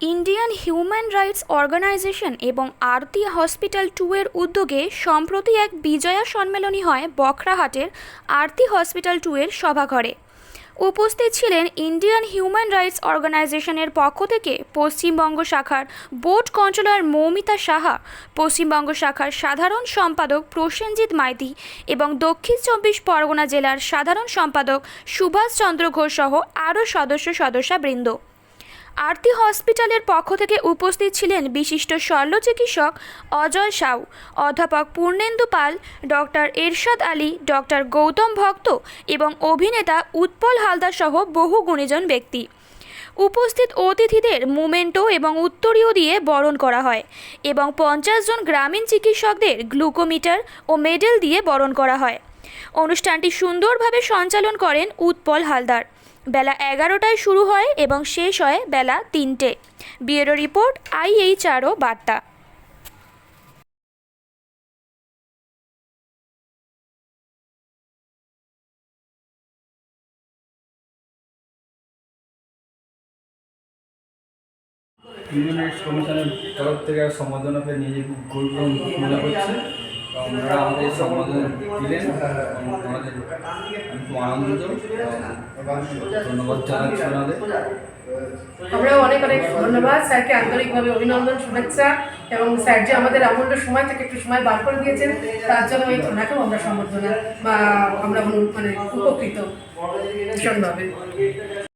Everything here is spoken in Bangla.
ইন্ডিয়ান হিউম্যান রাইটস অর্গানাইজেশন এবং আরতি হসপিটাল টু এর উদ্যোগে সম্প্রতি এক বিজয়া সম্মেলনী হয় বখরাহাটের আরতি হসপিটাল টু এর সভাঘরে। উপস্থিত ছিলেন ইন্ডিয়ান হিউম্যান রাইটস অর্গানাইজেশনের পক্ষ থেকে পশ্চিমবঙ্গ শাখার বোর্ড কন্ট্রোলার মৌমিতা সাহা, পশ্চিমবঙ্গ শাখার সাধারণ সম্পাদক প্রসেনজিৎ মাইতি এবং দক্ষিণ চব্বিশ পরগনা জেলার সাধারণ সম্পাদক সুভাষ চন্দ্র ঘোষ সহ আরও সদস্য সদস্যবৃন্দ। আরতি হসপিটালের পক্ষ থেকে উপস্থিত ছিলেন বিশিষ্ট শল্য চিকিৎসক অজয় সাউ, অধ্যাপক পূর্ণেন্দু পাল, ডক্টর এরশাদ আলী, ডক্টর গৌতম ভক্ত এবং অভিনেতা উৎপল হালদার সহ বহু গুণীজন ব্যক্তি। উপস্থিত অতিথিদের মুমেন্টো এবং উত্তরীয় দিয়ে বরণ করা হয় এবং পঞ্চাশ জন গ্রামীণ চিকিৎসকদের গ্লুকোমিটার ও মেডেল দিয়ে বরণ করা হয়। অনুষ্ঠানটি সুন্দরভাবে সঞ্চালন করেন উৎপল হালদার। বেলা এগারোটায় শুরু হয় এবং শেষ হয় বেলা তিনটে। বিয়েরো রিপোর্ট, আইএইচআরও বার্তা। রাইটস কমিশনের তরফ থেকে সম্বোধনা পেয়ে নিজে খুব গর্ব মনে করছি আমাদের দিলেন। খুব আনন্দিত। ধন্যবাদ জানাচ্ছি ওনাদের আমরা অনেক অনেক ধন্যবাদ। স্যারকে আন্তরিকভাবে অভিনন্দন, শুভেচ্ছা এবং স্যার যে আমাদের অমূল্য সময় থেকে একটু সময় বার করে দিয়েছেন, তার জন্য এই আমরা সম্বর্ধনা বা আমরা মানে উপকৃত ভীষণভাবে।